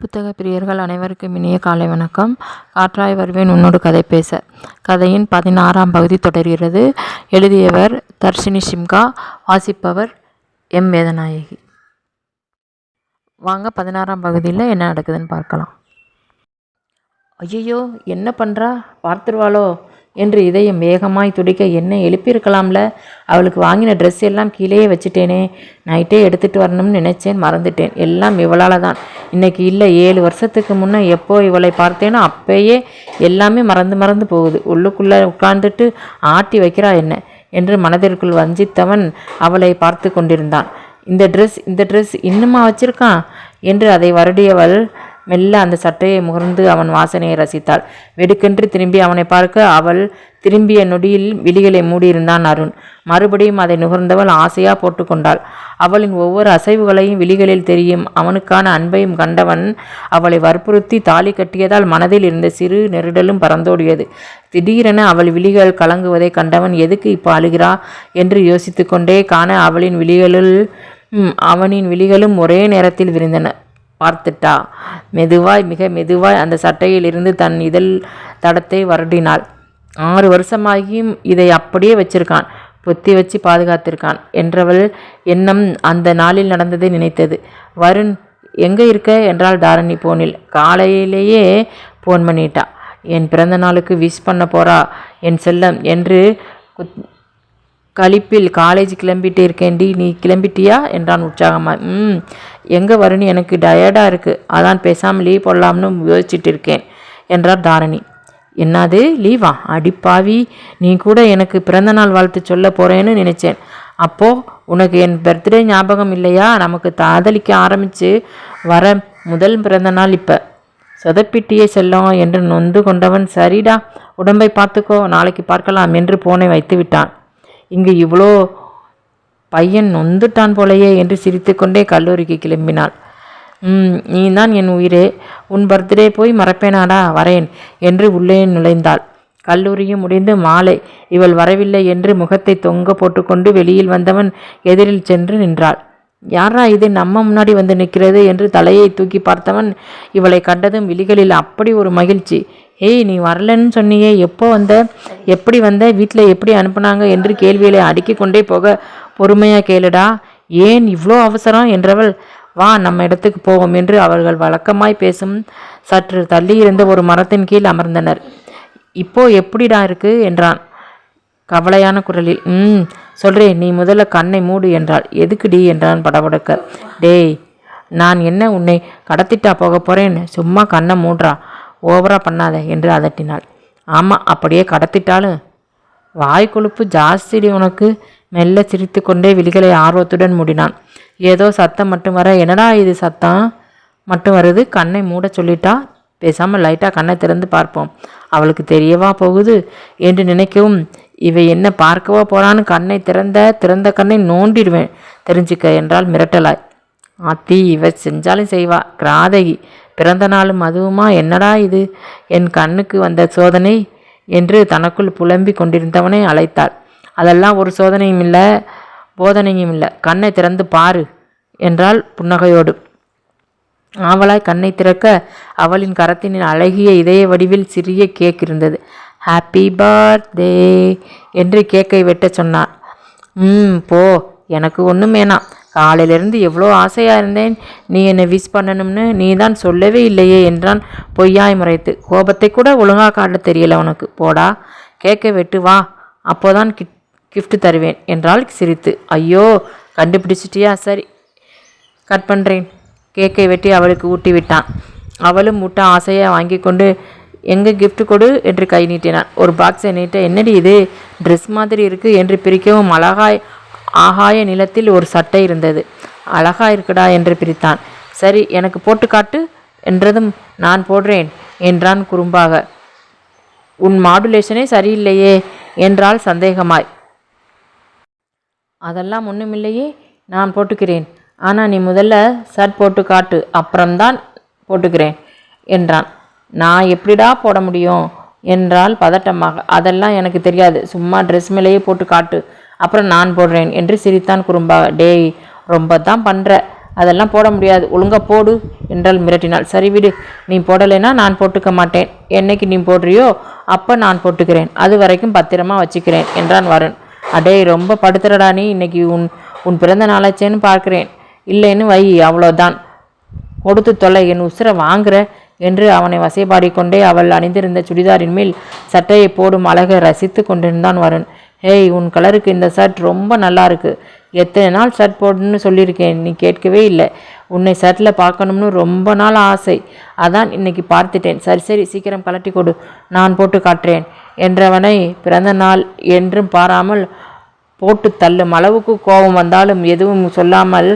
புத்தக பிரியர்கள் அனைவருக்கும் இனிய காலை வணக்கம். காற்றாய் வருவேன் உன்னோடு கதை பேச. கதையின் பதினாறாம் பகுதி தொடர்கிறது. எழுதியவர் தர்ஷினி சிம்கா வாசிப்பவர் எம் வேதநாயகி. வாங்க பதினாறாம் பகுதியில் என்ன நடக்குதுன்னு பார்க்கலாம். ஐயையோ என்ன பண்ணுறா பார்த்துருவாளோ? என்று இதயம் வேகமாய் துடிக்க என்ன எழுப்பியிருக்கலாம்ல? அவளுக்கு வாங்கின ட்ரெஸ் எல்லாம் கீழேயே வச்சுட்டேனே. நைட்டே எடுத்துகிட்டு வரணும்னு நினச்சேன் மறந்துட்டேன். எல்லாம் இவளால் தான் இன்னைக்கு இல்லை ஏழு வருஷத்துக்கு முன்னே எப்போ இவளை பார்த்தேனோ அப்பயே எல்லாமே மறந்து மறந்து போகுது. உள்ளுக்குள்ளே உட்கார்ந்துட்டு ஆட்டி வைக்கிறா என்ன? என்று மனதிற்குள் வஞ்சித்தவன் அவளை பார்த்து கொண்டிருந்தான். இந்த ட்ரெஸ் இந்த ட்ரெஸ் இன்னுமா வச்சிருக்கான்? என்று அதை வருடியவள் மெல்ல அந்த சட்டையை முகர்ந்து அவன் வாசனையை ரசித்தாள். வெடுக்கென்று திரும்பி அவனை பார்க்க அவள் திரும்பிய நொடியில் விழிகளை மூடியிருந்தான் அருண். மறுபடியும் அதை நுகர்ந்தவள் ஆசையா போட்டுக்கொண்டாள் அவளின் ஒவ்வொரு அசைவுகளையும் விழிகளில் தெரியும். அவனுக்கான அன்பையும் கண்டவன் அவளை வற்புறுத்தி தாலி கட்டியதால் மனதில் இருந்த சிறு நெருடலும் பறந்தோடியது. திடீரென அவள் விழிகள் கலங்குவதை கண்டவன் எதுக்கு இப்போ அழுகிறா? என்று யோசித்து கொண்டே காண அவளின் விழிகளில் அவனின் விழிகளும் ஒரே நேரத்தில் விரிந்தன. பார்த்துட்டா. மெதுவாய் மிக மெதுவாய் அந்த சட்டையில் இருந்து தன் இதழ் தடத்தை வருடினாள். ஆறு வருஷமாகியும் இதை அப்படியே வச்சிருக்கான் பொத்தி வச்சு பாதுகாத்திருக்கான் என்றவள் எண்ணம் அந்த நாளில் நடந்ததை நினைத்தது. வருண் எங்கே இருக்க? என்றால் தாரணி போனில். காலையிலேயே ஃபோன் பண்ணிட்டா. என் பிறந்த நாளுக்கு விஷ் பண்ண போறா என் செல்லம் என்று குத் கழிப்பில் காலேஜ் கிளம்பிட்டு இருக்கேன்டி நீ கிளம்பிட்டியா? என்றான் உற்சாகமாக ம் எங்கே வருன்னு எனக்கு டயர்டாக இருக்குது அதான் பேசாமல் லீவ் போடலாம்னு யோசிச்சுட்டு இருக்கேன் என்றார் தாரணி. என்னது? லீவா அடிப்பாவி. நீ கூட எனக்கு பிறந்தநாள் வாழ்த்து சொல்ல போகிறேன்னு நினச்சேன். அப்போது உனக்கு என் பர்த்டே ஞாபகம் இல்லையா? நமக்கு தாதலிக்க ஆரம்பித்து வர முதல் பிறந்த நாள் இப்போ. சொதப்பிட்டியே செல்லும் என்று நொந்து கொண்டவன் சரிடா உடம்பை பார்த்துக்கோ நாளைக்கு பார்க்கலாம் என்று போனை வைத்து விட்டான். இங்கு இவ்வளோ பையன் நொந்துட்டான் போலையே என்று சிரித்துக்கொண்டே கல்லூரிக்கு கிளம்பினாள். நீ தான் என் உயிரே. உன் பர்த்டே போய் மறப்பேனாடா வரேன் என்று உள்ளே நுழைந்தாள். கல்லூரியும் முடிந்து மாலை. இவள் வரவில்லை என்று முகத்தை தொங்க போட்டுக்கொண்டு வெளியில் வந்தவன் எதிரில் சென்று நின்றாள். யாரா இது நம்ம முன்னாடி வந்து நிற்கிறது என்று தலையை தூக்கி பார்த்தவன் இவளை கண்டதும் விழிகளில் அப்படி ஒரு மகிழ்ச்சி. ஏய் நீ வரலன்னு சொன்னியே எப்போ வந்த? எப்படி வந்த? வீட்டில் எப்படி அனுப்புனாங்க? என்று கேள்விகளை அடுக்கி கொண்டே போக பொறுமையாக கேளுடா. ஏன் இவ்வளோ அவசரம் என்றவள் வா நம்ம இடத்துக்கு போவோம் என்று அவர்கள் வழக்கமாய் பேசும் சற்று தள்ளி இருந்த ஒரு மரத்தின் கீழ் அமர்ந்தனர். இப்போ எப்படிடா இருக்கு? என்றான். கவலையான குரலில் ம் சொல்கிறேன் நீ முதல்ல கண்ணை மூடு என்றாள். எதுக்குடி? என்றான் படபடக்க. டேய் நான் என்ன உன்னை கடத்திட்டா போக போகிறேன் சும்மா கண்ணை மூடுறா ஓவரா பண்ணாத என்று அதட்டினாள். ஆமாம் அப்படியே கடத்திட்டாலும் வாய் கொழுப்பு ஜாஸ்திடி உனக்கு மெல்ல சிரித்து கொண்டே விழிகளை ஆர்வத்துடன் மூடினான். ஏதோ சத்தம் மட்டும் வர என்னடா இது சத்தம்? மட்டும் வருது கண்ணை மூட சொல்லிட்டா? பேசாமல் லைட்டாக கண்ணை திறந்து பார்ப்போம். அவளுக்கு தெரியவா போகுது? என்று நினைக்கவும் இவை என்ன பார்க்கவா போறான்னு கண்ணை திறந்த திறந்த கண்ணை நோண்டிடுவேன். தெரிஞ்சுக்க என்றால் மிரட்டலாய். ஆத்தி இவ செஞ்சாலும் செய்வா. கிராதகி. பிறந்த நாளும் அதுவுமா? என்னடா இது? என் கண்ணுக்கு வந்த சோதனை என்று தனக்குள் புலம்பி கொண்டிருந்தவனை அழைத்தாள். அதெல்லாம் ஒரு சோதனையும் இல்லை போதனையும் இல்லை. கண்ணை திறந்து பாரு என்றாள் புன்னகையோடு. ஆவலாய் கண்ணை திறக்க அவளின் கரத்தினின் அழகிய இதய வடிவில் சிறிய கேக் இருந்தது. ஹாப்பி பர்த்டே என்று கேக்கை வெட்ட சொன்னான் ம் போ. எனக்கு ஒன்றும் வேணாம். காலையிலிருந்து எவ்வளோ ஆசையாக இருந்தேன். நீ என்னை விஷ் பண்ணணும்னு நீ தான் சொல்லவே இல்லையே என்றான் பொய்யாய் முறைத்து. கோபத்தை கூட ஒழுங்காக காட்ட தெரியல உனக்கு. போடா. கேக்கை வெட்டு வா. அப்போதான் கிட் கிஃப்ட் தருவேன் என்றால் சிரித்து. ஐயோ கண்டுபிடிச்சிட்டியா? சரி. கட் பண்ணுறேன் கேக்கை வெட்டி அவளுக்கு ஊட்டி விட்டான் அவளும் முட்டை ஆசையாக வாங்கி கொண்டு எங்கே கிஃப்ட் கொடு என்று கை நீட்டினான். ஒரு பாக்ஸை நீட்ட என்னடி இது? ட்ரெஸ் மாதிரி இருக்குது என்று பிரிக்கவும் அழகாய் ஆகாய நிலத்தில் ஒரு சட்டை இருந்தது. அழகா இருக்குடா என்று பிரித்தான். சரி எனக்கு போட்டு காட்டு என்றதும் நான் போடுறேன் என்றான் குறும்பாக. உன் மாடுலேஷனே சரியில்லையே என்றால் சந்தேகமாய். அதெல்லாம் ஒன்றுமில்லையே நான் போட்டுக்கிறேன். ஆனால் நீ முதல்ல சட் போட்டு காட்டு அப்புறம்தான் போட்டுக்கிறேன் என்றான். நான் எப்படிடா போட முடியும் என்றால் பதட்டமாக. அதெல்லாம் எனக்கு தெரியாது. சும்மா ட்ரெஸ் மேலேயே போட்டு காட்டு. அப்புறம் நான் போடுறேன் என்று சிரித்தான் குறும்பாக. டேய் ரொம்ப தான் பண்ணுற அதெல்லாம் போட முடியாது. ஒழுங்காக போடு என்றால் மிரட்டினாள். சரி விடு. நீ போடலைன்னா நான் போட்டுக்க மாட்டேன். என்னைக்கு நீ போடுறியோ அப்போ நான் போட்டுக்கிறேன். அது வரைக்கும் பத்திரமா வச்சுக்கிறேன் என்றான் வருண். அடே ரொம்ப படுத்துறடா நீ. இன்னைக்கு உன் உன் பிறந்த நாளாச்சேன்னு பார்க்குறேன். இல்லைன்னு வை அவ்வளோதான் கொடுத்து தொலை என் உசுரை வாங்குற. என்று அவனை வசைபாடிக்கொண்டே அவள் அணிந்திருந்த சுடிதாரின் மேல் சட்டையை போடும் அழகை ரசித்து கொண்டிருந்தான் வருண். ஹேய் உன் கலருக்கு இந்த ஷர்ட் ரொம்ப நல்லா இருக்கு. எத்தனை நாள் ஷர்ட் போடணும்னு சொல்லியிருக்கேன். நீ கேட்கவே இல்லை. உன்னை ஷர்ட்டில் பார்க்கணும்னு ரொம்ப நாள் ஆசை. அதான் இன்னைக்கு பார்த்துட்டேன். சரி சரி சீக்கிரம் கலட்டி கொடு. நான் போட்டு காட்டுறேன். என்றவனை பிறந்த நாள் என்றும் பாராமல் போட்டு தள்ளும் அளவுக்கு கோபம் வந்தாலும் எதுவும் சொல்லாமல்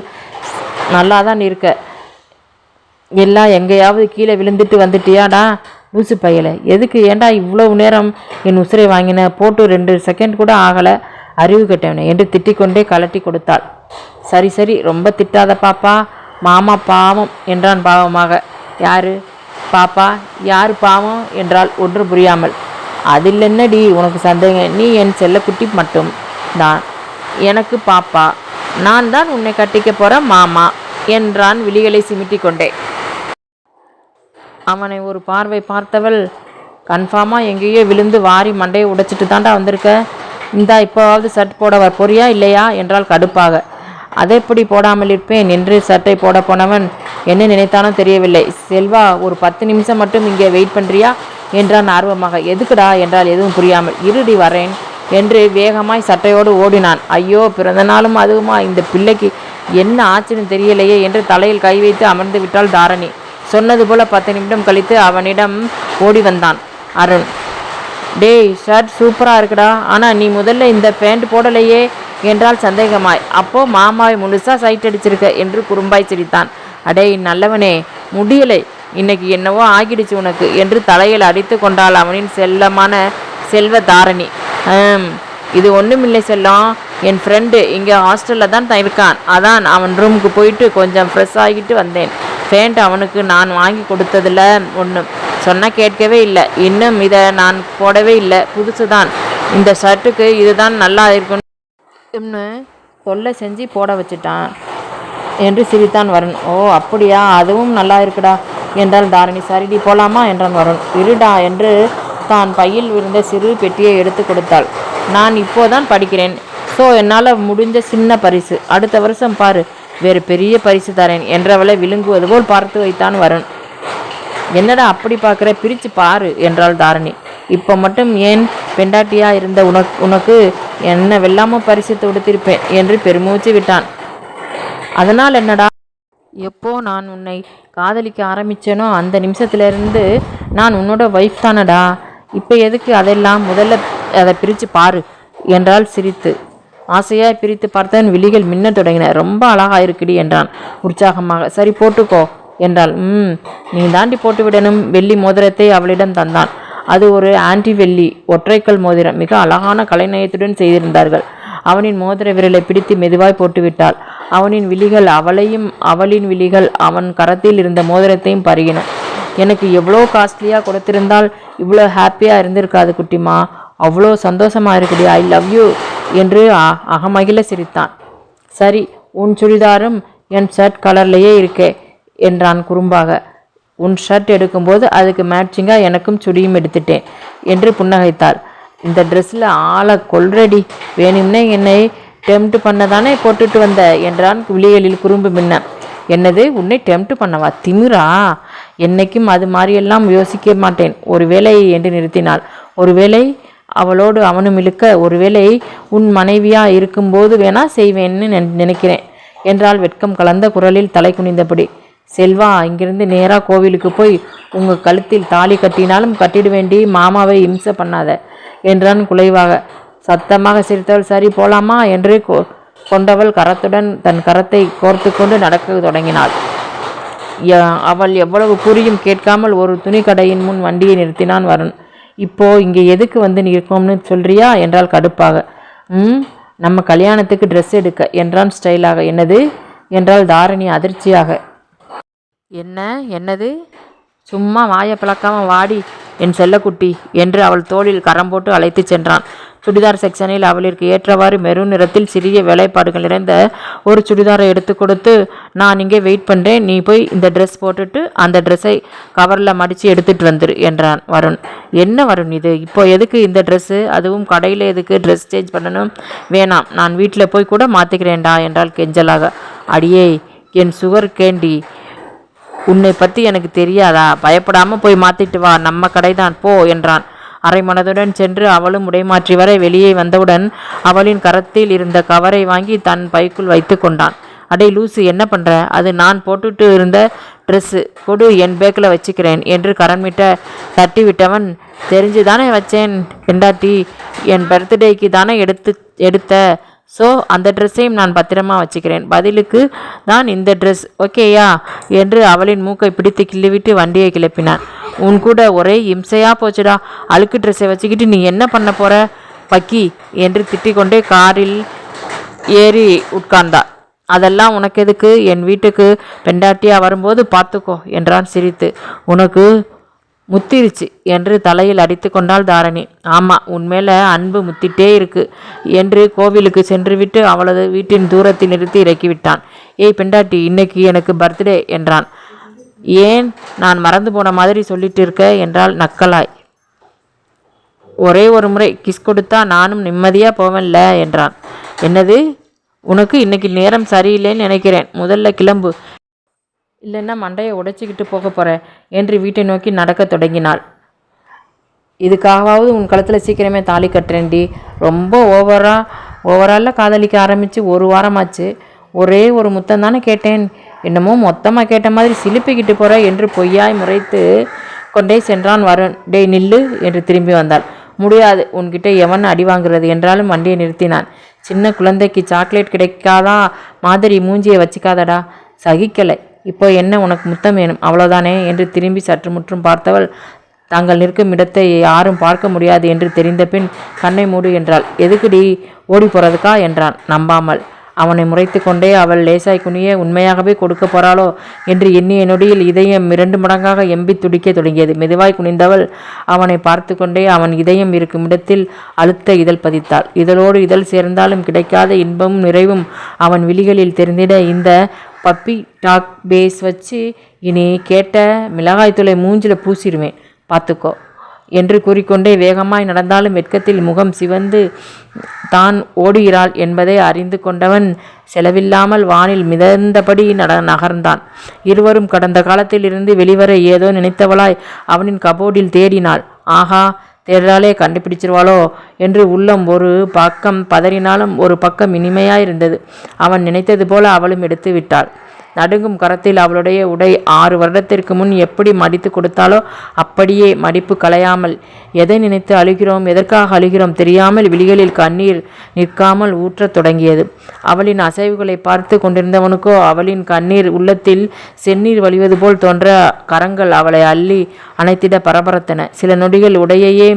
நல்லா தான் இருக்க. எல்லாம் எங்கேயாவது கீழே விழுந்துட்டு வந்துட்டியாடா? லூசு பையலை. எதுக்கு ஏன்டா இவ்வளவு நேரம் என் உசுரை வாங்கின? போட்டு ரெண்டு செகண்ட் கூட ஆகலை. அறிவு கெட்டவனே என்று திட்டிக்கொண்டே கலட்டி கொடுத்தாள். சரி சரி ரொம்ப திட்டாத பாப்பா. மாமா பாவம் என்றான் பாவமாக. யாரு? பாப்பா யார் பாவம் என்றால் ஒன்று புரியாமல். அதில் என்னடி உனக்கு சந்தேகம்? நீ என் செல்லக்குட்டி மட்டும் தான். எனக்கு பாப்பா. நான் தான் உன்னை கட்டிக்க போகிறேன் மாமா. என்றான் விழிகளை சிமிட்டிக் கொண்டே அவனை ஒரு பார்வை பார்த்தவள் கன்ஃபார்மாக எங்கேயோ விழுந்து வாரி மண்டையை உடைச்சிட்டு தாண்டா வந்திருக்க? இந்தா இப்போவாவது சர்ட் போட வர போறியா இல்லையா? என்றால் கடுப்பாக. அதை எப்படி போடாமல் இருப்பேன்? என்று சட்டை போட போனவன் என்ன நினைத்தானோ தெரியவில்லை. செல்வா ஒரு பத்து நிமிஷம் மட்டும் இங்கே வெயிட் பண்ணுறியா என்றான் ஆர்வமாக. எதுக்குடா? என்றால் எதுவும் புரியாமல் இருடி வரேன். என்று வேகமாய் சட்டையோடு ஓடினான். ஐயோ பிறந்த நாளும் அதுவுமா? இந்த பிள்ளைக்கு என்ன ஆச்சுன்னு தெரியலையே என்று தலையில் கை வைத்து அமர்ந்து விட்டாள் தாரணி. சொன்னது போல பத்து நிமிடம் கழித்து அவனிடம் ஓடி வந்தான் அருண். டேய் ஷர்ட் சூப்பராக இருக்குடா. ஆனால் நீ முதல்ல இந்த பேண்ட் போடலையே என்றால் சந்தேகமாய். அப்போ மாமாவை முழுசா சைட் அடிச்சிருக்க என்று குறும்பாய் சிரித்தான். அடேய் நல்லவனே முடியலை. இன்னைக்கு என்னவோ ஆகிடுச்சு உனக்கு என்று தலையில் அடித்து கொண்டாள் அவனின் செல்லமான செல்வ தாரணி. இது ஒன்றுமில்லை செல்லம் என் ஃப்ரெண்டு இங்கே ஹாஸ்டலில் தான் இருக்கான் அதான் அவன் ரூமுக்கு போயிட்டு கொஞ்சம் ஃப்ரெஷ் ஆகிட்டு வந்தேன். ஃபேண்ட் அவனுக்கு நான் வாங்கி கொடுத்ததில் ஒன்று சொன்னால் கேட்கவே இல்லை. இன்னும் இதை நான் போடவே இல்லை. புதுசு தான் இந்த ஷர்ட்டுக்கு இதுதான் நல்லா இருக்கும்னு கொள்ளை செஞ்சு போட வச்சுட்டான். என்று சிரித்தான் வரன் ஓ அப்படியா? அதுவும் நல்லா இருக்குடா. என்றால் தாரணி. சரிடி போலாமா? என்றான் வரன் இருடா என்று தான் பையில் இருந்த சிறு பெட்டியை எடுத்து கொடுத்தாள். நான் இப்போதான் படிக்கிறேன். ஸோ என்னால் முடிஞ்ச சின்ன பரிசு. அடுத்த வருஷம் பாரு. வேறு பெரிய பரிசு தரேன் என்றவளை விழுங்குவது போல் பார்த்து வைத்தான் வருண். என்னடா அப்படி பார்க்குற? பிரித்து பாரு என்றாள் தாரணி. இப்போ மட்டும் ஏன் பெண்டாட்டியாக இருந்த உனக்கு உனக்கு என்ன வெல்லாம பரிசு கொடுத்திருப்பேன் என்று பெருமூச்சு விட்டான். அதனால் என்னடா? எப்போ நான் உன்னை காதலிக்க ஆரம்பிச்சேனோ அந்த நிமிஷத்துலேருந்து நான் உன்னோட ஒய்ஃப் தானடா. இப்போ எதுக்கு அதெல்லாம் முதல்ல அதை பிரித்து பாரு என்றால் சிரித்து. ஆசையாய் பிரித்து பார்த்தவன் விழிகள் மின்ன தொடங்கின. ரொம்ப அழகாக இருக்குடி என்றான். உற்சாகமாக சரி போட்டுக்கோ என்றாள். ம் நீ தாண்டி போட்டுவிடணும் வெள்ளி மோதிரத்தை அவளிடம் தந்தான். அது ஒரு ஆன்டி வெள்ளி ஒற்றைக்கல் மோதிரம். மிக அழகான கலைநயத்துடன் செய்திருந்தார்கள். அவனின் மோதிர விரலை பிடித்து மெதுவாய் போட்டுவிட்டாள் அவனின் விழிகள் அவளையும் அவளின் விழிகள் அவன் கரத்தில் இருந்த மோதிரத்தையும் பருகின. எனக்கு எவ்வளோ காஸ்ட்லியாக கொடுத்திருந்தால் இவ்வளோ ஹாப்பியாக இருந்திருக்காது குட்டிமா. அவ்வளோ சந்தோஷமாக இருக்குடி. ஐ லவ் யூ என்று அ- அகமகிழ சிரித்தான். சரி உன் சுடிதாரும் என் ஷர்ட் கலர்லேயே இருக்கே என்றான் குறும்பாக. உன் ஷர்ட் எடுக்கும்போது அதுக்கு மேட்சிங்காக எனக்கும் சுடியும் எடுத்துட்டேன் என்று புன்னகைத்தாள். இந்த ட்ரெஸ்ஸில் ஆளை கொல்றடி. வேணும்னே என்னை டெம்ட் பண்ண தானே போட்டுட்டு வந்த என்றான் விழிகளில் குறும்பு மின்ன. என்னது உன்னை டெம்ட் பண்ணவா? திமிரா? என்னைக்கும் அது மாதிரியெல்லாம் யோசிக்க மாட்டேன். ஒருவேளை என்று நிறுத்தினாள். ஒருவேளை அவளோடு அவனும் இழுக்க ஒருவேளை உன் மனைவியா இருக்கும்போது வேணா செய்வேன்னு நினைக்கிறேன் என்றால் வெட்கம் கலந்த குரலில் தலை குனிந்தபடி. செல்வா இங்கிருந்து நேராக கோவிலுக்கு போய் உங்கள் கழுத்தில் தாலி கட்டினாலும் கட்டிட வேண்டி மாமாவை இம்சை பண்ணாத என்றான் குலைவாக. சத்தமாக சிரித்தவள் சரி போலாமா என்று கொ- கொண்டவள் கரத்துடன் தன் கரத்தை கோர்த்து கொண்டு நடக்க தொடங்கினாள். அவள் எவ்வளவு கூறியும் கேட்காமல் ஒரு துணிக்கடையின் முன் வண்டியை நிறுத்தினான் வருண். இப்போ இங்கே எதுக்கு வந்து நிற்கோம்னு சொல்றியா? என்றால் கடுப்பாக. ம் நம்ம கல்யாணத்துக்கு ட்ரெஸ் எடுக்க என்றான் ஸ்டைலாக. என்னது? என்றால் தாரணி அதிர்ச்சியாக. என்ன என்னது? சும்மா வாயை பிளக்காம வாடி என் செல்லக்குட்டி என்று அவள் தோளில் கரம் போட்டு அழைத்துச் சென்றான். சுடிதார் செக்ஷனில் அவளிற்கு ஏற்றவாறு மெரூன் நிறத்தில் சிறிய வேலைப்பாடுகள் நிறைந்த ஒரு சுடிதாரை எடுத்து கொடுத்து நான் இங்கே வெயிட் பண்ணுறேன் நீ போய் இந்த ட்ரெஸ் போட்டுட்டு அந்த ட்ரெஸ்ஸை கவரில் மடித்து எடுத்துட்டு வந்துரு என்றான் வருண். என்ன வருண் இது? இப்போ எதுக்கு இந்த ட்ரெஸ்ஸு அதுவும் கடையில் எதுக்கு ட்ரெஸ் சேஞ்ச் பண்ணணும்? வேணாம் நான் வீட்டில் போய் கூட மாற்றிக்கிறேன்டா என்றால் கெஞ்சலாக. அடியே என் சுகர் கேண்டி உன்னை பற்றி எனக்கு தெரியாதா? பயப்படாமல் போய் மாற்றிட்டு வா நம்ம கடை தான் போ என்றான். அரை மனதுடன் சென்று அவளும் உடைமாற்றி வர வெளியே வந்தவுடன் அவளின் கரத்தில் இருந்த கவரை வாங்கி தன் பைக்குள் வைத்து கொண்டான். அடே லூசு என்ன பண்ணுற அது நான் போட்டுட்டு இருந்த ட்ரெஸ்ஸு கொடு என் பேக்கில் வச்சுக்கிறேன் என்று கரண்மிட்ட தட்டி விட்டவன் தெரிஞ்சு தானே வச்சேன் பெண்டாட்டி என் பர்த்டேக்கு தானே எடுத்து எடுத்த ஸோ அந்த ட்ரெஸ்ஸையும் நான் பத்திரமா வச்சுக்கிறேன். பதிலுக்கு நான் இந்த ட்ரெஸ் ஓகேயா? என்று அவளின் மூக்கை பிடித்து கிள்ளிவிட்டு வண்டியை கிளப்பினான். உன் கூட ஒரே இம்சையாக போச்சுடா. அழுக்கு ட்ரெஸ்ஸை வச்சுக்கிட்டு நீ என்ன பண்ண போற? பக்கி என்று திட்டிக்கொண்டே காரில் ஏறி உட்கார்ந்தாள். அதெல்லாம் உனக்கு எதுக்கு? என் வீட்டுக்கு பெண்டாட்டியாக வரும்போது பார்த்துக்கோ என்றான் சிரித்து. உனக்கு முத்திருச்சு என்று தலையில் அடித்து கொண்டாள் தாரணி. ஆமாம் உன்மேல அன்பு முத்திட்டே இருக்கு என்று கோவிலுக்கு சென்றுவிட்டு அவளது வீட்டின் தூரத்தில் நிறுத்தி இறக்கிவிட்டான். ஏய் பெண்டாட்டி இன்னைக்கு எனக்கு பர்த்டே என்றான். ஏன் நான் மறந்து போன மாதிரி சொல்லிட்டு இருக்க என்றால் நக்கலாய். ஒரே ஒரு முறை கிஸ் கொடுத்தா நானும் நிம்மதியாக போவேன்ல என்றான். என்னது? உனக்கு இன்னைக்கு நேரம் சரியில்லைன்னு நினைக்கிறேன். முதல்ல கிளம்பு. இல்லைன்னா மண்டையை உடைச்சிக்கிட்டு போக போகிறேன் என்று வீட்டை நோக்கி நடக்கத் தொடங்கினாள். இதுக்காகவாவது உன் கழுத்தில் சீக்கிரமே தாலி கட்டுறேன்டி. ரொம்ப ஓவராக ஓவரால காதலிக்க ஆரம்பித்து ஒரு வாரமாச்சு. ஒரே ஒரு முத்தம் தானே கேட்டேன். என்னமோ மொத்தமாக கேட்ட மாதிரி சிலுப்பிக்கிட்டு போகிற என்று பொய்யாய் முறைத்து கொண்டே சென்றான் வருண். டே நில்லு என்று திரும்பி வந்தாள். முடியாது. உன்கிட்ட எவன் அடி வாங்குறது? என்றாலும் வண்டியை நிறுத்தினான். சின்ன குழந்தைக்கு சாக்லேட் கிடைக்காதா? மாதிரி மூஞ்சியை வச்சுக்காதடா. சகிக்கலை. இப்போ என்ன உனக்கு முத்தம் வேணும்? அவ்வளோதானே என்று திரும்பி சற்று முற்றும் பார்த்தவள் தாங்கள் நிற்கும் இடத்தை யாரும் பார்க்க முடியாது என்று தெரிந்த பின் கண்ணை மூடு என்றாள். எதுக்குடி? ஓடி போகிறதுக்கா என்றான். நம்பாமல். அவனை முறைத்து கொண்டே அவள் லேசாய் குனிய உண்மையாகவே கொடுக்க போறாளோ? என்று எண்ணிய நொடியில் இதயம் இரண்டு மடங்காக எம்பி துடிக்க தொடங்கியது. மெதுவாய் குனிந்தவள் அவனை பார்த்து கொண்டே அவன் இதயம் இருக்கும் இடத்தில் அழுத்த இதழ் பதித்தாள். இதழோடு இதழ் சேர்ந்தாலும் கிடைக்காத இன்பமும் நிறைவும் அவன் விழிகளில் தெரிந்திட இந்த பப்பி டாக் பேஸ் வச்சு இனி கேட்ட மிளகாய்த்தூளை மூஞ்சில் பூசிடுவேன் பார்த்துக்கோ. என்று கூறிக்கொண்டே வேகமாய் நடந்தாலும் வெட்கத்தில் முகம் சிவந்து தான் ஓடுகிறாள் என்பதை அறிந்து கொண்டவன் செலவில்லாமல் வானில் மிதந்தபடி நட நகர்ந்தான். இருவரும் கடந்த காலத்தில் இருந்து வெளிவர ஏதோ நினைத்தவளாய் அவனின் கபோர்டில் தேடினாள். ஆகா தேடுறாலே கண்டுபிடிச்சிருவாளோ என்று உள்ளம் ஒரு பக்கம் பதறினாலும் ஒரு பக்கம் இனிமையாயிருந்தது. அவன் நினைத்தது போல அவளும் எடுத்து விட்டாள் நடுங்கும் கரத்தில் அவளுடைய உடை ஆறு வருடத்திற்கு முன் எப்படி மடித்து கொடுத்தாலோ அப்படியே மடிப்பு கலையாமல் எதை நினைத்து அழுகிறோம் எதற்காக அழுகிறோம் தெரியாமல் விழிகளில் கண்ணீர் நிற்காமல் ஊற்றத் தொடங்கியது. அவளின் அசைவுகளை பார்த்து கொண்டிருந்தவனுக்கோ அவளின் கண்ணீர் உள்ளத்தில் செந்நீர் வழிவது போல் தோன்ற கரங்கள் அவளை அள்ளி அணைத்திட பரபரத்தன. சில நொடிகள் உடையையே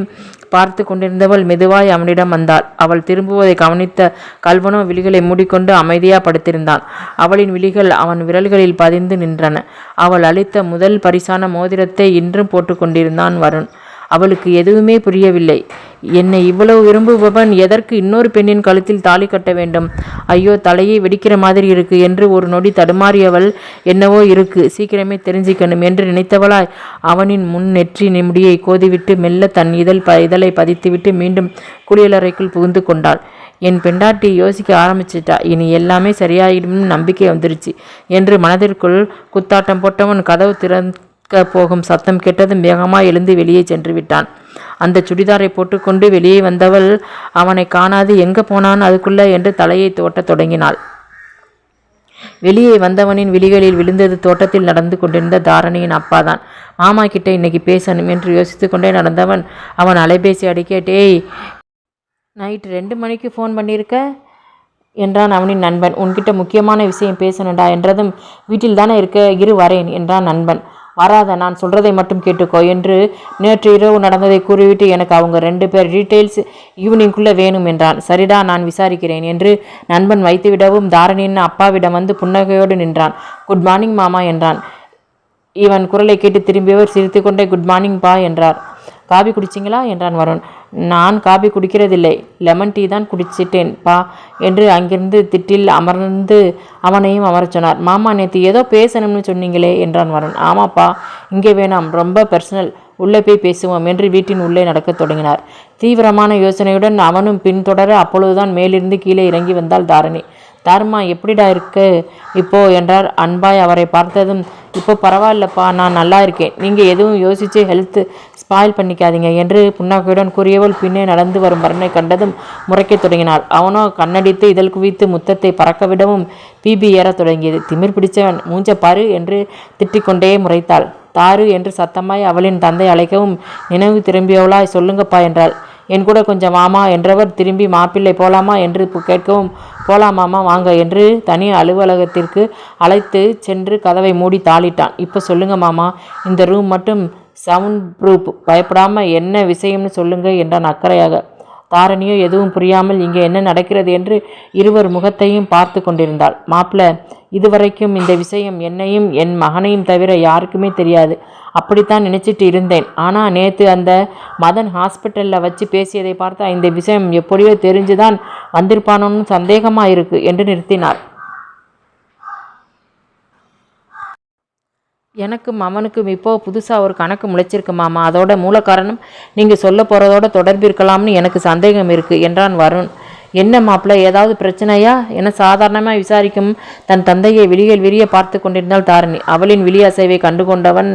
பார்த்து கொண்டிருந்தவள் மெதுவாய் அவனிடம் வந்தாள். அவள் திரும்புவதை கவனித்த கல்வனோ விழிகளை மூடிக்கொண்டு அமைதியா படுத்திருந்தான் அவளின் விழிகள் அவன் விரல்களில் பதிந்து நின்றன. அவள் அளித்த முதல் பரிசான மோதிரத்தை இன்றும் போட்டுக்கொண்டிருந்தான் வருண். அவளுக்கு எதுவுமே புரியவில்லை. என்னை இவ்வளவு விரும்புபவன் எதற்கு இன்னொரு பெண்ணின் கழுத்தில் தாலி கட்ட வேண்டும்? ஐயோ தலையை வெடிக்கிற மாதிரி இருக்கு என்று ஒரு நொடி தடுமாறியவள் என்னவோ இருக்கு சீக்கிரமே தெரிஞ்சுக்கணும் என்று நினைத்தவளாய் அவனின் முன் நெற்றி நிமிடியை கோதிவிட்டு மெல்ல தன் இதழ் ப இதழை பதித்துவிட்டு மீண்டும் குளியலறைக்குள் புகுந்து கொண்டாள். என் பெண்டாட்டி யோசிக்க ஆரம்பிச்சிட்டா. இனி எல்லாமே சரியாயிடும் நம்பிக்கை வந்துருச்சு என்று மனதிற்குள் குத்தாட்டம் போட்டவன் கதவு திறந்து போகும் சத்தம் கேட்டதும் வேகமாக எழுந்து வெளியே சென்று விட்டான். அந்த சுடிதாரை போட்டுக்கொண்டு வெளியே வந்தவள் அவனை காணாது எங்க போனான் அதுக்குள்ள என்று தலையை தோட்டத் தொடங்கினாள். வெளியே வந்தவனின் விழிகளில் விழுந்தது தோட்டத்தில் நடந்து கொண்டிருந்த தாரணியின் அப்பாதான். மாமா கிட்ட இன்னைக்கு பேசணும் என்று யோசித்து கொண்டே நடந்தவன் அவன் அலைபேசி அடிக்க டேய் நைட் ரெண்டு மணிக்கு ஃபோன் பண்ணியிருக்க என்றான் அவனின் நண்பன். உன்கிட்ட முக்கியமான விஷயம் பேசணுண்டா என்றதும் வீட்டில் தானே இருக்க இரு வரேன் என்றான் நண்பன். வராத நான் சொல்கிறதை மட்டும் கேட்டுக்கோ என்று நேற்று இரவு நடந்ததை கூறிவிட்டு எனக்கு அவங்க ரெண்டு பேர் டீட்டெயில்ஸ் ஈவினிங்குள்ளே வேணும் என்றான். சரிடா நான் விசாரிக்கிறேன் என்று நண்பன் வைத்துவிடவும் தாரணியின் அப்பாவிடம் வந்து புன்னகையோடு நின்றான். குட் மார்னிங் மாமா என்றான். இவன் குரலை கேட்டு திரும்பியவர் சிரித்துக்கொண்டே குட் மார்னிங் பா என்றார். காபி குடிச்சிங்களா? என்றான் வருண். நான் காபி குடிக்கிறதில்லை. லெமன் டீ தான் குடிச்சிட்டேன் பா என்று அங்கிருந்து திட்டில் அமர்ந்து அவனையும் அமரச் சொன்னார். மாமா நேற்று ஏதோ பேசணும்னு சொன்னீங்களே என்றான் வருண். ஆமாப்பா இங்கே வேணாம் ரொம்ப பர்சனல் உள்ளே போய் பேசுவோம் என்று வீட்டின் உள்ளே நடக்கத் தொடங்கினார். தீவிரமான யோசனையுடன் அவனும் பின்தொடர அப்பொழுதுதான் மேலிருந்து கீழே இறங்கி வந்தாள் தாரணி. தாருமா எப்படிடா இருக்கு? இப்போ என்றார் அன்பாய் அவரை பார்த்ததும் இப்போ பரவாயில்லப்பா நான் நல்லா இருக்கேன். நீங்கள் எதுவும் யோசித்து ஹெல்த் ஸ்பாயில் பண்ணிக்காதீங்க என்று புன்னகையுடன் கூறியவள் பின்னே நடந்து வரும் வரனை கண்டதும் முறைக்கத் தொடங்கினாள். அவனோ கண்ணடித்து இதழ் குவித்து முத்தத்தை பறக்கவிடவும் பிபி ஏறத் தொடங்கியது. திமிர் பிடிச்சவன் மூஞ்ச பாரு என்று திட்டிக்கொண்டே முறைத்தாள். தாரு என்று சத்தமாய் அவளின் தந்தை அழைக்கவும் நினைவு திரும்பியவளாய் சொல்லுங்கப்பா என்றாள். என் கூட கொஞ்சம் வாமா என்றவர் திரும்பி மாப்பிள்ளை போலாமா என்று கேட்கவும் போலாமாமா வாங்க என்று தனி அலுவலகத்திற்கு அழைத்து சென்று கதவை மூடி தாளிட்டான். இப்போ சொல்லுங்க மாமா இந்த ரூம் மட்டும் சவுண்ட் ப்ரூஃப் பயப்படாமல் என்ன விஷயம்னு சொல்லுங்க என்றான் அக்கறையாக. தாரணியோ எதுவும் புரியாமல் இங்கே என்ன நடக்கிறது என்று இருவர் முகத்தையும் பார்த்து கொண்டிருந்தாள். மாப்பிள்ள இதுவரைக்கும் இந்த விஷயம் என்னையும் என் மகனையும் தவிர யாருக்குமே தெரியாது. அப்படித்தான் நினச்சிட்டு இருந்தேன். ஆனால் நேற்று அந்த மதன் ஹாஸ்பிட்டலில் வச்சு பேசியதை பார்த்தா இந்த விஷயம் எப்படியோ தெரிஞ்சுதான் வந்திருப்பானோன்னு சந்தேகமாக இருக்கு என்று நிறுத்தினார். எனக்கும் அவனுக்கும் இப்போ புதுசாக ஒரு கணக்கு முளைச்சிருக்கு மாமா. அதோட மூல காரணம் நீங்கள் சொல்ல போகிறதோட தொடர்பு இருக்கலாம்னு எனக்கு சந்தேகம் இருக்குது என்றான் வருண். என்ன மாப்பிள்ள ஏதாவது பிரச்சனையா? என சாதாரணமாக விசாரிக்கும் தன் தந்தையை விழிகள் விரிய பார்த்து கொண்டிருந்தாள் தாரணி. அவளின் விழி அசைவை கண்டுகொண்டவன்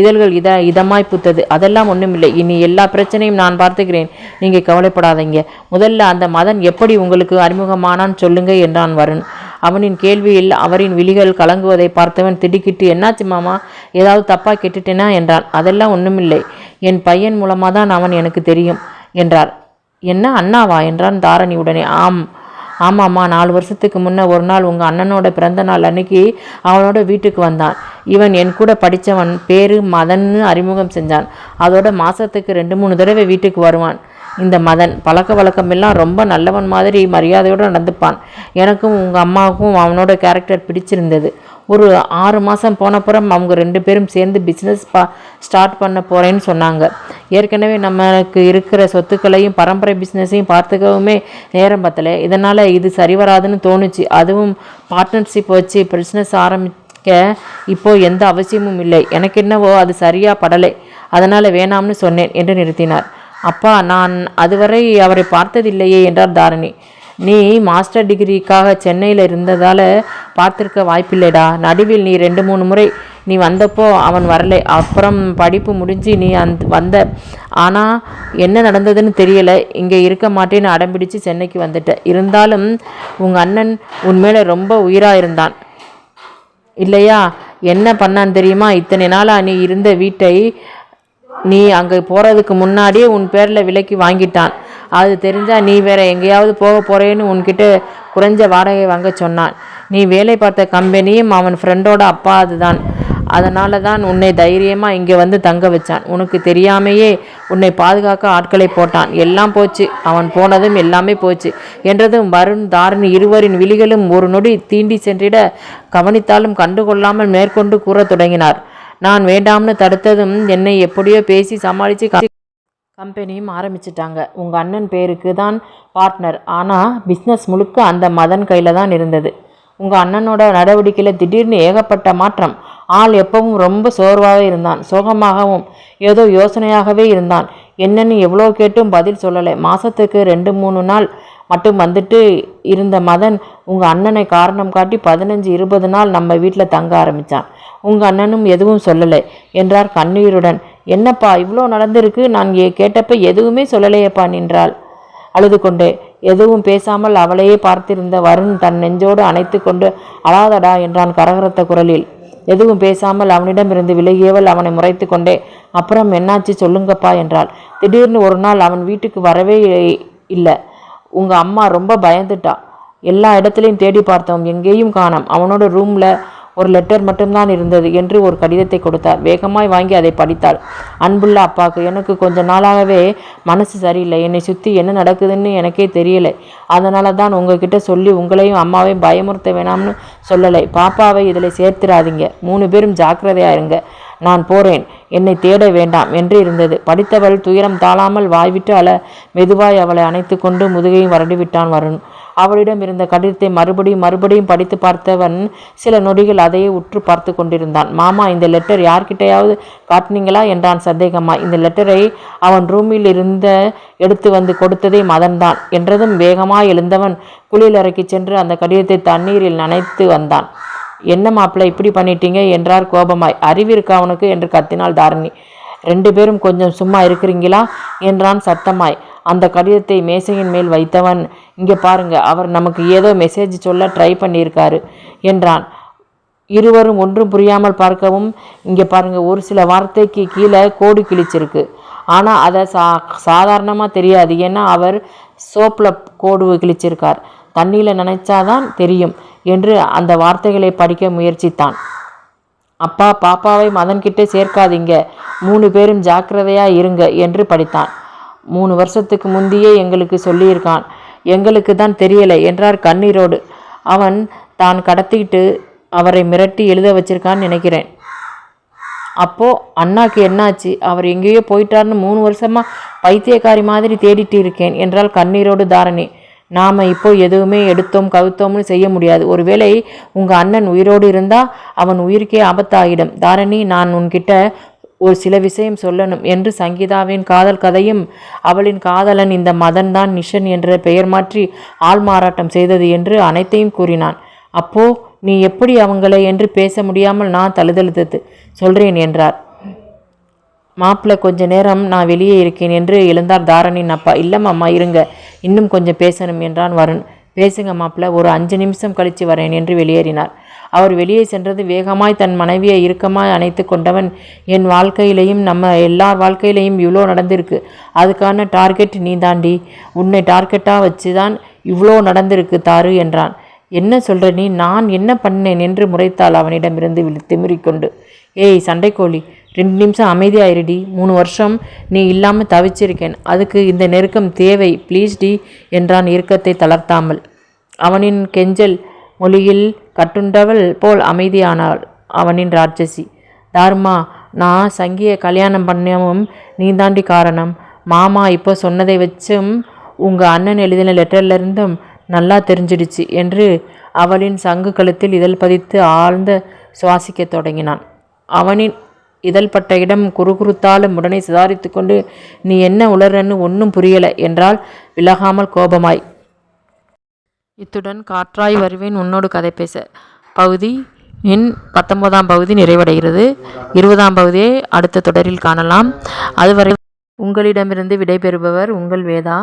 இதழ்கள் இத இதமாய் பூத்தது. அதெல்லாம் ஒன்றுமில்லை இனி எல்லா பிரச்சனையும் நான் பார்த்துக்கிறேன். நீங்கள் கவலைப்படாதீங்க. முதல்ல அந்த மதன் எப்படி உங்களுக்கு அறிமுகமானான் சொல்லுங்க என்றான் வருண். அவனின் கேள்வியில் அவரின் விழிகள் கலங்குவதை பார்த்தவன் திடுக்கிட்டு என்னாச்சு மாமா? ஏதாவது தப்பாக கேட்டுட்டேனா? என்றான். அதெல்லாம் ஒன்றுமில்லை என் பையன் மூலமாக தான் அவன் எனக்கு தெரியும் என்றார். என்ன அண்ணாவா என்றான் தாரணி உடனே. ஆம் ஆமாம்மா நாலு வருஷத்துக்கு முன்ன ஒரு நாள் உங்கள் அண்ணனோட பிறந்த நாள் அன்னைக்கு அவனோட வீட்டுக்கு வந்தான். இவன் என் கூட படித்தவன் பேரு மதன்னு அறிமுகம் செஞ்சான். அதோட மாதத்துக்கு ரெண்டு மூணு தடவை வீட்டுக்கு வருவான். இந்த மதன் பழக்க வழக்கமெல்லாம் ரொம்ப நல்லவன் மாதிரி மரியாதையோடு நடந்துப்பான். எனக்கும் உங்கள் அம்மாவுக்கும் அவனோட கேரக்டர் பிடிச்சிருந்தது. ஒரு ஆறு மாதம் போனப்புறம் அவங்க ரெண்டு பேரும் சேர்ந்து பிஸ்னஸ் பா ஸ்டார்ட் பண்ண போகிறேன்னு சொன்னாங்க. ஏற்கனவே நமக்கு இருக்கிற சொத்துக்களையும் பரம்பரை பிஸ்னஸையும் பார்த்துக்கவுமே நேரம் பத்தலை. இதனால் இது சரி வராதுன்னு தோணுச்சு. அதுவும் பார்ட்னர்ஷிப் வச்சு பிஸ்னஸ் ஆரம்பிக்க இப்போது எந்த அவசியமும் இல்லை. எனக்கு என்னவோ அது சரியாக படலை. அதனால் வேணாம்னு சொன்னேன் என்று நிறுத்தினார். அப்பா நான் அதுவரை அவரை பார்த்ததில்லையே என்றார் தாரணி. நீ மாஸ்டர் டிகிரிக்காக சென்னையில் இருந்ததால் பார்த்துருக்க வாய்ப்பில்லைடா. நடுவில் நீ ரெண்டு மூணு முறை நீ வந்தப்போ அவன் வரலை. அப்புறம் படிப்பு முடிஞ்சு நீ அந் வந்த. ஆனால் என்ன நடந்ததுன்னு தெரியலை. இங்கே இருக்க மாட்டேன்னு அடம்பிடிச்சு சென்னைக்கு வந்துட்ட. இருந்தாலும் உங்கள் அண்ணன் உன் மேலே ரொம்ப உயிராக இருந்தான். இல்லையா? என்ன பண்ணான்னு தெரியுமா? இத்தனை நாளாக நீ இருந்த வீட்டை நீ அங்கே போகிறதுக்கு முன்னாடியே உன் பேரில் விலைக்கு வாங்கிட்டான். அது தெரிஞ்சால் நீ வேற எங்கேயாவது போக போகிறேன்னு உன்கிட்ட குறைஞ்ச வாடகை வாங்க சொன்னான். நீ வேலை பார்த்த கம்பெனியும் அவன் ஃப்ரெண்டோட அப்பா அதுதான். அதனால தான் உன்னை தைரியமாக இங்கே வந்து தங்க வச்சான். உனக்கு தெரியாமையே உன்னை பாதுகாக்க ஆட்களை போட்டான். எல்லாம் போச்சு. அவன் போனதும் எல்லாமே போச்சு. என்றதும் வருண் தாரணி இருவரின் விழிகளும் ஒரு நொடி தீண்டி சென்றிட கவனித்தாலும் கண்டுகொள்ளாமல் மேற்கொண்டு கூறத் தொடங்கினார். நான் வேண்டாம்னு தடுத்ததும் என்னை எப்படியோ பேசி சமாளித்து கம்பெனியும் ஆரம்பிச்சிட்டாங்க. உங்கள் அண்ணன் பேருக்கு தான் பார்ட்னர் ஆனால் பிஸ்னஸ் முழுக்க அந்த மதன் கையில் தான் இருந்தது. உங்கள் அண்ணனோட நடவடிக்கையில் திடீர்னு ஏகப்பட்ட மாற்றம். ஆள் எப்பவும் ரொம்ப சோர்வாக இருந்தான். சோகமாகவும் ஏதோ யோசனையாகவே இருந்தான். என்னன்னு எவ்வளோ கேட்டும் பதில் சொல்லலை. மாதத்துக்கு ரெண்டு மூணு நாள் மட்டும் வந்துட்டு இருந்த மதன் உங்கள் அண்ணனை காரணம் காட்டி பதினஞ்சு இருபது நாள் நம்ம வீட்டில் தங்க ஆரம்பித்தான் உங்கள் அண்ணனும் எதுவும் சொல்லலை என்றார் கண்ணீருடன். என்னப்பா இவ்வளோ நடந்திருக்கு நான் ஏ- கேட்டப்ப எதுவுமே சொல்லலையேப்பா நின்றாள். அழுது கொண்டே எதுவும் பேசாமல் அவளையே பார்த்திருந்த வருண் தன் நெஞ்சோடு அணைத்து கொண்டு அழாதடா என்றான் கரகரத்த குரலில். எதுவும் பேசாமல் அவனிடமிருந்து விலகியவள் அவனை முறைத்து கொண்டே அப்புறம் என்னாச்சு சொல்லுங்கப்பா என்றாள். திடீர்னு ஒரு நாள் அவன் வீட்டுக்கு வரவே இல்லை. உங்கள் அம்மா ரொம்ப பயந்துட்டா. எல்லா இடத்துலையும் தேடி பார்த்தோம். எங்கேயும் காணோம். அவனோட ரூமில் ஒரு லெட்டர் மட்டும்தான் இருந்தது என்று ஒரு கடிதத்தை கொடுத்தார். வேகமாய் வாங்கி அதை படித்தாள். அன்புள்ள அப்பாவுக்கு எனக்கு கொஞ்ச நாளாகவே மனசு சரியில்லை. என்னை சுற்றி என்ன நடக்குதுன்னு எனக்கே தெரியலை. அதனால தான் உங்ககிட்ட சொல்லி உங்களையும் அம்மாவையும் பயமுறுத்த வேணாம்னு சொல்லலை. பாப்பாவை இதில் சேர்த்துறாதீங்க மூணு பேரும் ஜாக்கிரதையா இருங்க நான் போறேன். என்னை தேட வேண்டாம் என்று இருந்தது. படித்தவள் துயரம் தாழாமல் வாய்விட்டு அழ மெதுவாய் அவளை அணைத்து கொண்டு முதுகையும் வருடிவிட்டான் வருண். அவளிடம் இருந்த கடிதத்தை மறுபடியும் மறுபடியும் படித்து பார்த்தவன் சில நொடிகள் அதையே உற்று பார்த்து கொண்டிருந்தான். மாமா இந்த லெட்டர் யார்கிட்டையாவது காட்டினீங்களா? என்றான் சந்தேகமா. இந்த லெட்டரை அவன் ரூமில் இருந்த எடுத்து வந்து கொடுத்ததே மதன்தான் என்றதும் வேகமாக எழுந்தவன் குளியலறைக்கு சென்று அந்த கடிதத்தை தண்ணீரில் நனைத்து வந்தான். என்ன மாப்பிள்ளை இப்படி பண்ணிட்டீங்க? என்றார் கோபமாய். அறிவிருக்கா அவனுக்கு என்று கத்தினாள் தாரணி. ரெண்டு பேரும் கொஞ்சம் சும்மா இருக்கிறீங்களா? என்றான் சத்தமாய். அந்த கடிதத்தை மேசையின் மேல் வைத்தவன் இங்கே பாருங்க அவர் நமக்கு ஏதோ மெசேஜ் சொல்ல ட்ரை பண்ணியிருக்காரு என்றான். இருவரும் ஒன்றும் புரியாமல் பார்க்கவும் இங்கே பாருங்க ஒரு சில வார்த்தைக்கு கீழே கோடு கிழிச்சிருக்கு. ஆனால் அதை சா சாதாரணமாக தெரியாது. ஏன்னா அவர் சோப்பில் கோடு கிழிச்சிருக்கார். தண்ணியில் நினைச்சாதான் தெரியும் என்று அந்த வார்த்தைகளை படிக்க முயற்சித்தான். அப்பா பாப்பாவை மதன்கிட்ட சேர்க்காதீங்க. மூணு பேரும் ஜாக்கிரதையாக இருங்க என்று படித்தான். மூணு வருஷத்துக்கு முந்தியே எங்களுக்கு சொல்லியிருக்கான். எங்களுக்கு தான் தெரியலை என்றார் கண்ணீரோடு. அவன் தான் கடத்திக்கிட்டு அவரை மிரட்டி எழுத வச்சிருக்கான்னு நினைக்கிறேன். அப்போ அண்ணாக்கு என்னாச்சு? அவர் எங்கேயோ போயிட்டார்னு மூணு வருஷமா பைத்தியக்காரி மாதிரி தேடிட்டு இருக்கேன் என்றால் கண்ணீரோடு தாரணி. நாம இப்போ எதுவுமே எடுத்தோம் கவுத்தோம்னு செய்ய முடியாது. ஒருவேளை உங்க அண்ணன் உயிரோடு இருந்தா அவன் உயிருக்கே ஆபத்தாகிடும் தாரணி நான் உன்கிட்ட ஒரு சில விஷயம் சொல்லணும் என்று சங்கீதாவின் காதல் கதையும் அவளின் காதலன் இந்த மதன்தான் நிஷன் என்ற பெயர் மாற்றி ஆள் மாறாட்டம் செய்தது என்று அனைத்தையும் கூறினான். அப்போ நீ எப்படி அவங்களை என்று பேச முடியாமல் நான் தழுதழுத்தது? சொல்கிறேன் என்றார். மாப்பிள்ளை கொஞ்ச நேரம் நான் வெளியே இருக்கேன் என்று எழுந்தார் தாரணின் அப்பா இல்லம்மா இருங்க. இன்னும் கொஞ்சம் பேசணும் என்றான் வருண். பேசுங்க மாப்பிள்ள ஒரு அஞ்சு நிமிஷம் கழித்து வரேன் என்று வெளியேறினார். அவர் வெளியே சென்றது வேகமாய் தன் மனைவியை இறுக்கமாய் அணைத்து கொண்டவன். என் வாழ்க்கையிலையும் நம்ம எல்லார் வாழ்க்கையிலையும் இவ்வளோ நடந்திருக்கு. அதுக்கான டார்கெட் நீ தாண்டி உன்னை டார்கெட்டாக வச்சு தான் இவ்வளோ நடந்திருக்கு தாரு என்றான். என்ன சொல்கிற நீ? நான் என்ன பண்ணேன் என்று முறைத்தாள் அவனிடமிருந்து திமிரிக்கொண்டு. ஏய் சண்டைக்கோழி ரெண்டு நிமிஷம் அமைதியாயிருடி. மூணு வருஷம் நீ இல்லாமல் தவிச்சிருக்கேன். அதுக்கு இந்த நெருக்கம் தேவை. ப்ளீஸ் டி என்றான் இறுக்கத்தை தளர்த்தாமல். அவனின் கெஞ்சல் மொழியில் கட்டுண்டவள் போல் அமைதியானாள் அவனின் ராட்சசி. தார்மா நான் சங்கியை கல்யாணம் பண்ணவும் நீ தாண்டி காரணம். மாமா இப்போ சொன்னதை வச்சும் உங்கள் அண்ணன் எழுதின லெட்டர்ல இருந்தும் நல்லா தெரிஞ்சிடுச்சு என்று அவளின் சங்கு கழுத்தில் இதழ் பதித்து ஆழ்ந்த சுவாசிக்கத் தொடங்கினான். அவனின் இதழ் பட்ட இடம் குறுகுறுத்தாலும் உடனே சுதாரித்து கொண்டு நீ என்ன உளறன்னு ஒன்றும் புரியலை என்றால் விலகாமல் கோபமாய். இத்துடன் காற்றாய் வருவேன் உன்னோடு கதை பேச. பகுதி இன் பத்தொன்பதாம் பகுதி நிறைவடைகிறது. இருபதாம் பகுதியை அடுத்த தொடரில் காணலாம். அதுவரை உங்களிடமிருந்து விடைபெறுபவர் உங்கள் வேதா.